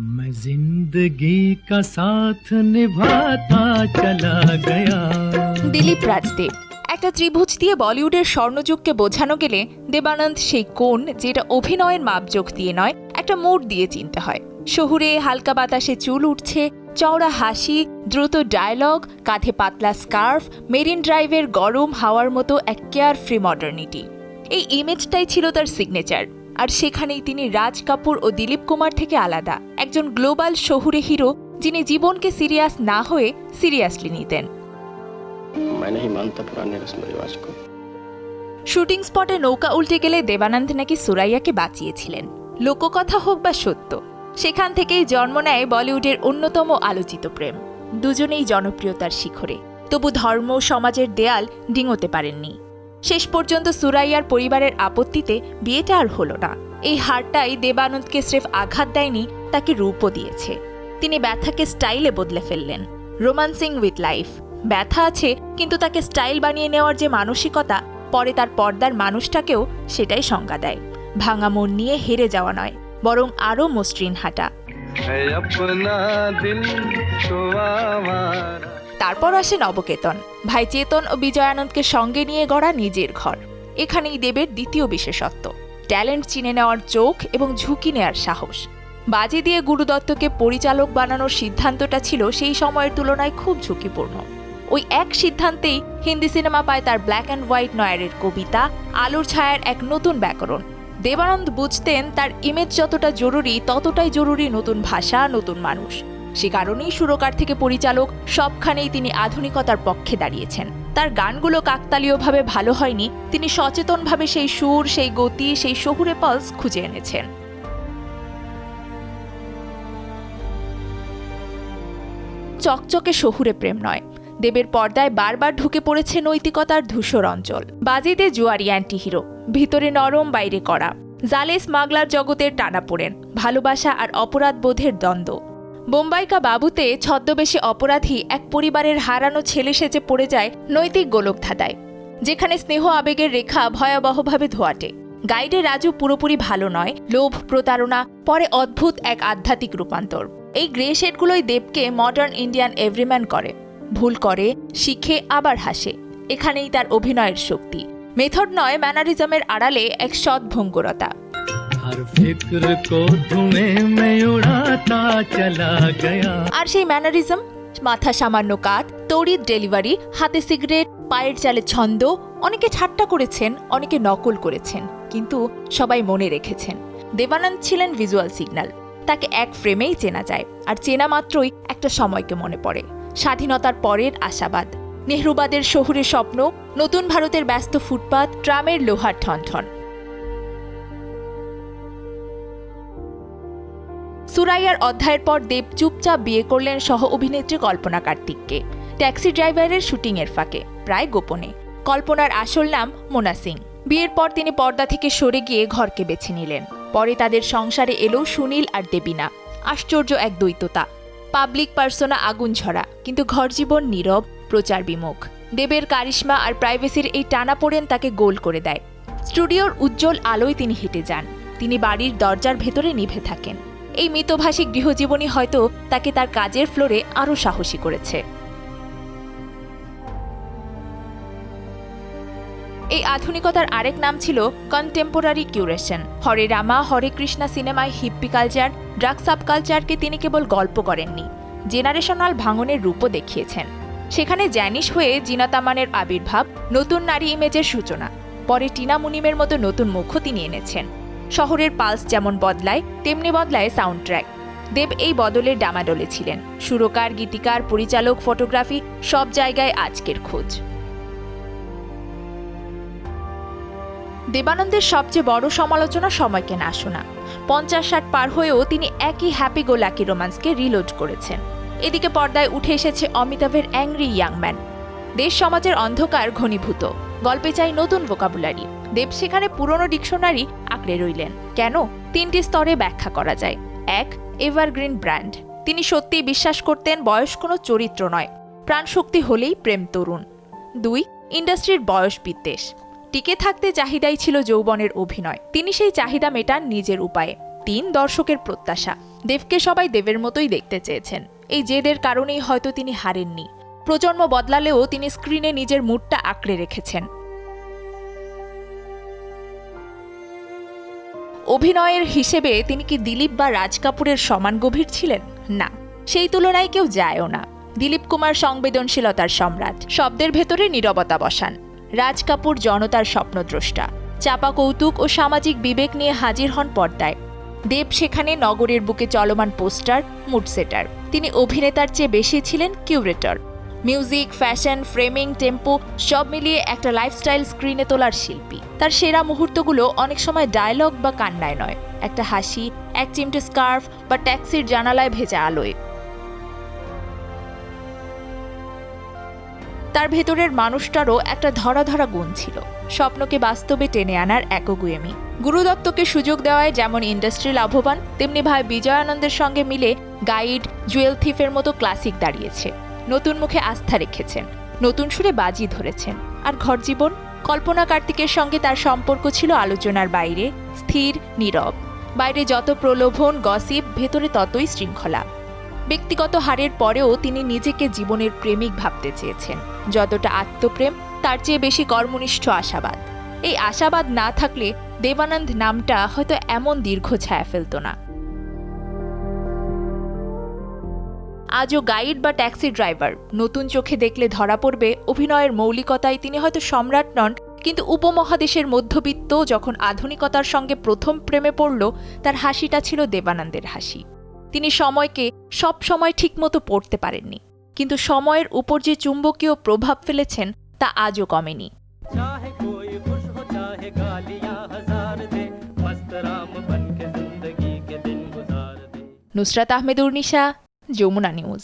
मैं जिंदगी का साथ निभाता चला गया দিলীপ রাজদেব একটা ত্রিভুজ দিয়ে বলিউডের স্বর্ণযুগকে বোঝানো গেলে দেবানন্দ সেই কোণ যেটা অভিনয়ের মাপজোক দিয়ে নয় একটা মোড দিয়ে চিনতে হয় শহুরে হালকা বাতাসে চুল উঠছে চওড়া হাসি দ্রুত ডায়লগ কাঁধে পাতলা স্কার্ফ মেরিন ড্রাইভের গরম হাওয়ার মতো এক কেয়ার ফ্রি মডার্নিটি এই ইমেজটাই ছিল তার সিগনেচার আর সেখানেই তিনি রাজ কাপুর ও দিলীপ কুমার থেকে আলাদা একজন গ্লোবাল শহুরে হিরো যিনি জীবনকে সিরিয়াস না হয়ে সিরিয়াসলি নিতেন। শুটিং স্পটে নৌকা উল্টে গেলে দেবানন্দ নাকি সুরাইয়াকে বাঁচিয়েছিলেন? লোককথা হোক বা সত্য সেখান থেকেই জন্ম নেয় বলিউডের অন্যতম আলোচিত প্রেম। দুজনেই জনপ্রিয়তার শিখরে তবু ধর্ম সমাজের দেয়াল ডিঙোতে পারেননি। শেষ পর্যন্ত সুরাইয়ার পরিবারের আপত্তিতে বিয়েটা আর হলো না। এই হারটাই দেবানন্দকে স্রেফ আঘাত দেয়নি, তাকে রূপও দিয়েছে। তিনি ব্যথাকে স্টাইলে বদলে ফেললেন। Romancing with life. ব্যথা আছে, কিন্তু তাকে স্টাইল বানিয়ে নেওয়ার যে মানসিকতা, পরে তার পর্দার মানুষটাকেও সেটাই সংজ্ঞা দেয়। ভাঙা মন নিয়ে হেরে যাওয়া নয়, বরং আরও মসৃণ হাঁটা। তারপর আসে নবকেতন। ভাই চেতন ও বিজয়ানন্দকে সঙ্গে নিয়ে গড়া নিজের ঘর। এখানেই দেবের দ্বিতীয় বিশেষত্ব। ট্যালেন্ট চিনে নেওয়ার চোখ এবং ঝুঁকি নেওয়ার সাহস। বাজি দিয়ে গুরুদত্তকে পরিচালক বানানোর সিদ্ধান্তটা ছিল সেই সময়ের তুলনায় খুব ঝুঁকিপূর্ণ। ওই এক সিদ্ধান্তেই হিন্দি সিনেমা পায় তার ব্ল্যাক অ্যান্ড হোয়াইট নয়ারের কবিতা, আলোর ছায়ার এক নতুন ব্যাকরণ। দেবানন্দ বুঝতেন তার ইমেজ যতটা জরুরি, ততটাই জরুরি নতুন ভাষা, নতুন মানুষ। সে কারণেই সুরকার থেকে পরিচালক সবখানেই তিনি আধুনিকতার পক্ষে দাঁড়িয়েছেন। তার গানগুলো কাকতালীয়ভাবে ভালো হয়নি, তিনি সচেতনভাবে সেই সুর, সেই গতি, সেই শহুরে পালস খুঁজে এনেছেন। চকচকে শহুরে প্রেম নয়, দেবের পর্দায় বারবার ঢুকে পড়েছে নৈতিকতার ধূসর অঞ্চল। বাজিতে জুয়ারি অ্যান্টি হিরো, ভিতরে নরম, বাইরে করা জালে স্মাগলার জগতের টানা পড়েন, ভালোবাসা আর অপরাধ বোধের দ্বন্দ্ব। বোম্বাইকা বাবুতে ছদ্মবেশী অপরাধী এক পরিবারের হারানো ছেলে সেজে পড়ে যায় নৈতিক গোলকধাঁধায়, যেখানে স্নেহ আবেগের রেখা ভয়াবহভাবে ধোয়াটে। গাইডে রাজু পুরোপুরি ভালো নয়, লোভ, প্রতারণা, পরে অদ্ভুত এক আধ্যাত্মিক রূপান্তর। এই গ্রে শেডগুলোই দেবকে মডার্ন ইন্ডিয়ান এভরিম্যান করে। ভুল করে, শিখে, আবার হাসে। এখানেই তার অভিনয়ের শক্তি। মেথড নয় ম্যানারিজমের আড়ালে এক সদ্ভঙ্গুরতা हर আর সেই ম্যানারিজম মাথা সামান্য কাত তড়িৎ ডেলিভারি হাতে সিগারেট পায়ের চালে ছন্দ, অনেকে ঠাট্টা করেছেন, অনেকে নকল করেছেন, কিন্তু সবাই মনে রেখেছেন। দেবানন্দ ছিলেন ভিজুয়াল সিগন্যাল তাকে এক ফ্রেমেই চেনা যায়, আর চেনা মাত্রই একটা সময়কে মনে পড়ে। স্বাধীনতার পরের আশাবাদ। নেহরুবাদের শহুরে স্বপ্ন, নতুন ভারতের ব্যস্ত ফুটপাত, ট্রামের লোহার ঠনঠন। সুরাইয়ার অধ্যায়ের পর দেব চুপচাপ বিয়ে করলেন সহ অভিনেত্রী কল্পনা কার্তিককে। ট্যাক্সি ড্রাইভারের শুটিংয়ের ফাঁকে, প্রায় গোপনে। কল্পনার আসল নাম মোনা সিং। বিয়ের পর তিনি পর্দা থেকে সরে গিয়ে ঘরকে বেছে নিলেন। পরে তাদের সংসারে এলো সুনীল আর দেবিনা। আশ্চর্য এক দ্বৈততা। পাবলিক পার্সোনা আগুন ঝরা কিন্তু ঘর জীবন নীরব, প্রচার বিমুখ। দেবের কারিশ্মা আর প্রাইভেসির এই টানাপোড়েন তাকে গোল করে দেয়। স্টুডিওর উজ্জ্বল আলোয় তিনি হেঁটে যান। তিনি বাড়ির দরজার ভেতরে নিভে থাকেন। এই মিতভাষী গৃহজীবনী হয়তো তাকে তার কাজের ফ্লোরে আরও সাহসী করেছে। এই আধুনিকতার আরেক নাম ছিল কন্টেম্পোরারি কিউরেশন হরে রামা, হরে কৃষ্ণা সিনেমায় হিপ্পি কালচার ড্রাগ সাব কালচারকে তিনি কেবল গল্প করেননি জেনারেশনাল ভাঙনের রূপও দেখিয়েছেন। সেখানে জ্যানিশ হয়ে জিনাতামানের আবির্ভাব, নতুন নারী ইমেজের সূচনা, পরে টিনা মুনিমের মতো নতুন মুখও তিনি এনেছেন। শহরের পালস যেমন বদলায়, তেমনি বদলায় সাউন্ড ট্র্যাক দেব এই বদলের ডামাডোলে ছিলেন। সুরকার, গীতিকার, পরিচালক ফটোগ্রাফি সব জায়গায় আজকের খোঁজ। দেবানন্দের সবচেয়ে বড় সমালোচনা সময়কে না শোনা। পঞ্চাশ ষাট পার হয়েও তিনি একই হ্যাপি গো লাকি রোমান্সকে রিলোড করেছেন। এদিকে পর্দায় উঠে এসেছে অমিতাভের অ্যাংরি ইয়াংম্যান দেশ সমাজের অন্ধকার ঘনীভূত। গল্পে চাই নতুন ভোকাবুলারি দেব সেখানে পুরনো ডিকশনারি আঁকড়ে রইলেন। কেন? তিনটি স্তরে ব্যাখ্যা করা যায়। এক এভারগ্রিন ব্র্যান্ড তিনি সত্যিই বিশ্বাস করতেন বয়স কোনো চরিত্র নয়। প্রাণশক্তি হলেই প্রেম তরুণ। দুই ইন্ডাস্ট্রির বয়স বিদ্বেষ। টিকে থাকতে চাহিদাই ছিল যৌবনের অভিনয়। তিনি সেই চাহিদা মেটান নিজের উপায়ে। তিন, দর্শকের প্রত্যাশা। দেবকে সবাই দেবের মতোই দেখতে চেয়েছেন। এই জেদের কারণেই হয়তো তিনি হারেননি। প্রজন্ম বদলালেও তিনি স্ক্রিনে নিজের মুডটা আঁকড়ে রেখেছেন। অভিনয়ের হিসেবে তিনি কি দিলীপ বা রাজ কাপুরের সমান গভীর ছিলেন? না। সেই তুলনায় কেউ যায়ও না। দিলীপ কুমার সংবেদনশীলতার সম্রাট। শব্দের ভেতরে নীরবতা বসান। রাজ কাপুর জনতার স্বপ্নদ্রষ্টা। চাপা কৌতুক ও সামাজিক বিবেক নিয়ে হাজির হন পর্দায়। দেব সেখানে নগরের বুকে চলমান পোস্টার মুডসেটার তিনি অভিনেতার চেয়ে বেশি ছিলেন curator. Music, fashion, framing, tempo, সব মিলিয়ে একটা লাইফস্টাইল স্ক্রিনে তোলার শিল্পী। তার সেরা মুহূর্তগুলো অনেক সময় ডায়লগ বা কান্নায় নয়। একটা হাসি, এক চিমটে স্কার্ফ বা ট্যাক্সির জানালায় ভেজা আলোয়। তার ভেতরের মানুষটারও একটা ধরা ধরা গুণ ছিল। স্বপ্নকে বাস্তবে টেনে আনার একগুয়েমি। গুরুদত্তকে সুযোগ দেওয়ায় যেমন ইন্ডাস্ট্রি লাভবান, তেমনি ভাই বিজয়ানন্দের সঙ্গে মিলে গাইড জুয়েল থিফের মতো ক্লাসিক দাঁড়িয়েছে। নতুন মুখে আস্থা রেখেছেন, নতুন সুরে বাজি ধরেছেন। আর ঘর জীবন কল্পনা কার্তিকের সঙ্গে তার সম্পর্ক ছিল আলোচনার বাইরে, স্থির, নীরব। বাইরে যত প্রলোভন, গসিপ, ভেতরে ততই শৃঙ্খলা। ব্যক্তিগত হারের পরেও তিনি নিজেকে জীবনের প্রেমিক ভাবতে চেয়েছেন। যতটা আত্মপ্রেম, তার চেয়ে বেশি কর্মনিষ্ঠ আশাবাদ। এই আশাবাদ না থাকলে দেবানন্দ নামটা হয়তো এমন দীর্ঘ ছায়া ফেলত না। আজও গাইড বা ট্যাক্সি ড্রাইভার। নতুন চোখে দেখলে ধরা পড়বে অভিনয়ের মৌলিকতায় তিনি হয়তো সম্রাট নন কিন্তু উপমহাদেশের মধ্যবিত্ত যখন আধুনিকতার সঙ্গে প্রথম প্রেমে পড়ল তার হাসিটা ছিল দেবানন্দের হাসি। তিনি সময়কে সব সময় ঠিকমতো পড়তে পারেননি কিন্তু সময়ের উপর যে চুম্বকীয় প্রভাব ফেলেছেন তা আজও কমেনি। নুসরাত আহমেদ উর্নিশা যমুনা নিউজ